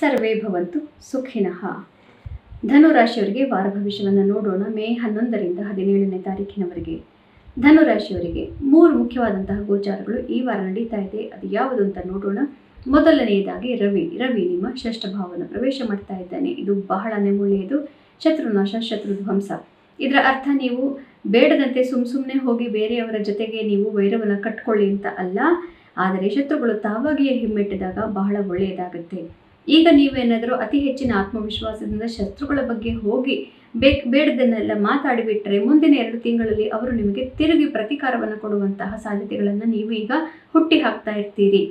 ಸರ್ವೇ ಭವಂತು ಸುಖಿನಃ. ಧನುರಾಶಿಯವರಿಗೆ ವಾರ ಭವಿಷ್ಯವನ್ನು ನೋಡೋಣ. ಮೇ ಹನ್ನೊಂದರಿಂದ ಹದಿನೇಳನೇ ತಾರೀಕಿನವರೆಗೆ ಧನುರಾಶಿಯವರಿಗೆ ಮೂರು ಮುಖ್ಯವಾದಂತಹ ಗೋಚಾರಗಳು ಈ ವಾರ ನಡೀತಾ ಇದೆ. ಅದು ಯಾವುದು ಅಂತ ನೋಡೋಣ. ಮೊದಲನೆಯದಾಗಿ ರವಿ. ರವಿ ನಿಮ್ಮ ಷಷ್ಠ ಭಾವವನ್ನು ಪ್ರವೇಶ ಮಾಡ್ತಾ ಇದ್ದಾನೆ. ಇದು ಬಹಳನೇ ಒಳ್ಳೆಯದು ಶತ್ರುನಾಶ, ಶತ್ರುಧ್ವಂಸ. ಇದರ ಅರ್ಥ ನೀವು ಬೇಡದಂತೆ ಸುಮ್ ಸುಮ್ಮನೆ ಹೋಗಿ ಬೇರೆಯವರ ಜೊತೆಗೆ ನೀವು ವೈರವನ್ನು ಕಟ್ಕೊಳ್ಳಿ ಅಂತ ಅಲ್ಲ. ಆದರೆ ಶತ್ರುಗಳು ತಾವಾಗಿಯೇ ಹಿಮ್ಮೆಟ್ಟಿದಾಗ ಬಹಳ ಒಳ್ಳೆಯದಾಗುತ್ತೆ. ಈಗ ನೀವೇನಾದರೂ ಅತಿ ಹೆಚ್ಚಿನ ಆತ್ಮವಿಶ್ವಾಸದಿಂದ ಶತ್ರುಗಳ ಬಗ್ಗೆ ಹೋಗಿ ಬೇಕ್ ಬೇಡದನ್ನೆಲ್ಲ ಮಾತಾಡಿಬಿಟ್ರೆ ಮುಂದಿನ ಎರಡು ತಿಂಗಳಲ್ಲಿ ಅವರು ನಿಮಗೆ ತಿರುಗಿ ಪ್ರತಿಕಾರವನ್ನು ಕೊಡುವಂತಹ ಸಾಧ್ಯತೆಗಳನ್ನು ನೀವು ಈಗ ಹುಟ್ಟಿ ಹಾಕ್ತಾ ಇರ್ತೀರಿ.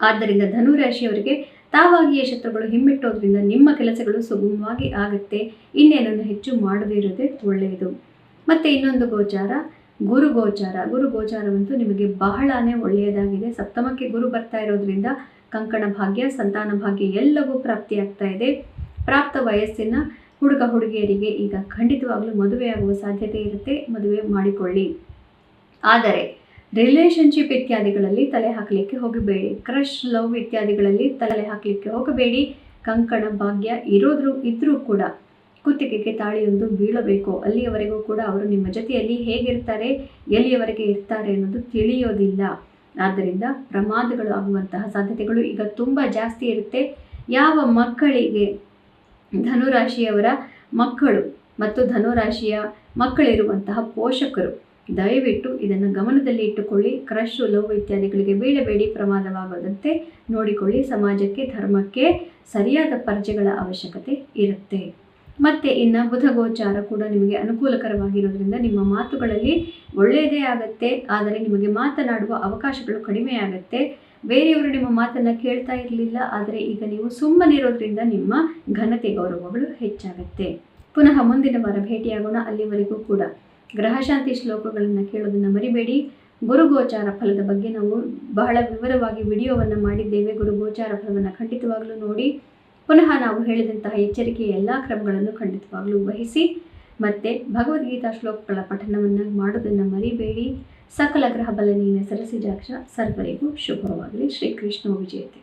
ಆದ್ದರಿಂದ ಧನುರಾಶಿಯವರಿಗೆ ತಾವಾಗಿಯೇ ಶತ್ರುಗಳು ಹಿಮ್ಮೆಟ್ಟೋದ್ರಿಂದ ನಿಮ್ಮ ಕೆಲಸಗಳು ಸುಗಮವಾಗಿ ಆಗುತ್ತೆ. ಇನ್ನೇನನ್ನು ಹೆಚ್ಚು ಮಾಡದೇ ಇರೋದೇ ಒಳ್ಳೆಯದು. ಮತ್ತು ಇನ್ನೊಂದು ಗೋಚಾರ, ಗುರು ಗೋಚಾರ. ಗುರು ಗೋಚಾರವಂತೂ ನಿಮಗೆ ಬಹಳನೇ ಒಳ್ಳೆಯದಾಗಿದೆ. ಸಪ್ತಮಕ್ಕೆ ಗುರು ಬರ್ತಾ ಇರೋದ್ರಿಂದ ಕಂಕಣ ಭಾಗ್ಯ, ಸಂತಾನ ಭಾಗ್ಯ ಎಲ್ಲವೂ ಪ್ರಾಪ್ತಿಯಾಗ್ತಾ ಇದೆ. ಪ್ರಾಪ್ತ ವಯಸ್ಸಿನ ಹುಡುಗ ಹುಡುಗಿಯರಿಗೆ ಈಗ ಖಂಡಿತವಾಗಲೂ ಮದುವೆಯಾಗುವ ಸಾಧ್ಯತೆ ಇರುತ್ತೆ. ಮದುವೆ ಮಾಡಿಕೊಳ್ಳಿ. ಆದರೆ ರಿಲೇಷನ್ಶಿಪ್ ಇತ್ಯಾದಿಗಳಲ್ಲಿ ತಲೆ ಹಾಕಲಿಕ್ಕೆ ಹೋಗಬೇಡಿ. ಕ್ರಶ್ ಲವ್ ಇತ್ಯಾದಿಗಳಲ್ಲಿ ತಲೆ ಹಾಕಲಿಕ್ಕೆ ಹೋಗಬೇಡಿ. ಕಂಕಣ ಭಾಗ್ಯ ಇರೋದ್ರು ಇದ್ರೂ ಕೂಡ ಕುತ್ತಿಗೆಗೆ ತಾಳಿಯೊಂದು ಬೀಳಬೇಕು. ಅಲ್ಲಿಯವರೆಗೂ ಕೂಡ ಅವರು ನಿಮ್ಮ ಜೊತೆಯಲ್ಲಿ ಹೇಗಿರ್ತಾರೆ, ಎಲ್ಲಿಯವರೆಗೆ ಇರ್ತಾರೆ ಅನ್ನೋದು ತಿಳಿಯೋದಿಲ್ಲ. ಆದ್ದರಿಂದ ಪ್ರಮಾದಗಳು ಆಗುವಂತಹ ಸಾಧ್ಯತೆಗಳು ಈಗ ತುಂಬ ಜಾಸ್ತಿ ಇರುತ್ತೆ. ಯಾವ ಮಕ್ಕಳಿಗೆ ಧನುರಾಶಿಯವರ ಮಕ್ಕಳು ಮತ್ತು ಧನುರಾಶಿಯ ಮಕ್ಕಳಿರುವಂತಹ ಪೋಷಕರು, ದಯವಿಟ್ಟು ಇದನ್ನು ಗಮನದಲ್ಲಿ ಇಟ್ಟುಕೊಳ್ಳಿ. ಕ್ರಶ್, ಲವ್ ಇತ್ಯಾದಿಗಳಿಗೆ ಬೀಳಬೇಡಿ ಪ್ರಮಾದವಾಗದಂತೆ ನೋಡಿಕೊಳ್ಳಿ. ಸಮಾಜಕ್ಕೆ, ಧರ್ಮಕ್ಕೆ ಸರಿಯಾದ ಪರ್ಜೆಗಳ ಅವಶ್ಯಕತೆ ಇರುತ್ತೆ. ಮತ್ತು ಇನ್ನು ಬುಧ ಗೋಚಾರ ಕೂಡ ನಿಮಗೆ ಅನುಕೂಲಕರವಾಗಿರೋದ್ರಿಂದ ನಿಮ್ಮ ಮಾತುಗಳಲ್ಲಿ ಒಳ್ಳೆಯದೇ ಆಗುತ್ತೆ, ಆದರೆ ನಿಮಗೆ ಮಾತನಾಡುವ ಅವಕಾಶಗಳು ಕಡಿಮೆ ಆಗುತ್ತೆ ಬೇರೆಯವರು ನಿಮ್ಮ ಮಾತನ್ನು ಕೇಳ್ತಾ ಇರಲಿಲ್ಲ, ಆದರೆ ಈಗ ನೀವು ಸುಮ್ಮನಿರೋದ್ರಿಂದ ನಿಮ್ಮ ಘನತೆ ಗೌರವಗಳು ಹೆಚ್ಚಾಗುತ್ತೆ. ಪುನಃ ಮುಂದಿನ ವಾರ ಭೇಟಿಯಾಗೋಣ. ಅಲ್ಲಿವರೆಗೂ ಕೂಡ ಗ್ರಹಶಾಂತಿ ಶ್ಲೋಕಗಳನ್ನು ಕೇಳೋದನ್ನು ಮರಿಬೇಡಿ. ಗುರುಗೋಚಾರ ಫಲದ ಬಗ್ಗೆ ನಾವು ಬಹಳ ವಿವರವಾಗಿ ವಿಡಿಯೋವನ್ನು ಮಾಡಿದ್ದೇವೆ. ಗುರುಗೋಚಾರ ಫಲವನ್ನು ಖಂಡಿತವಾಗಲೂ ನೋಡಿ. ಪುನಃ ನಾವು ಹೇಳಿದಂತಹ ಎಚ್ಚರಿಕೆಯ ಎಲ್ಲ ಕ್ರಮಗಳನ್ನು ಖಂಡಿತವಾಗಲೂ ವಹಿಸಿ. ಮತ್ತೆ ಭಗವದ್ಗೀತಾ ಶ್ಲೋಕಗಳ ಪಠನವನ್ನು ಮಾಡೋದನ್ನು ಮರಿಬೇಡಿ. ಸಕಲ ಗ್ರಹ ಬಲನೀನ ಸರಸಿಜಾಕ್ಷ ಸರ್ವರಿಗೂ ಶುಭವಾಗಲಿ. ಶ್ರೀಕೃಷ್ಣ ವಿಜಯತೆ.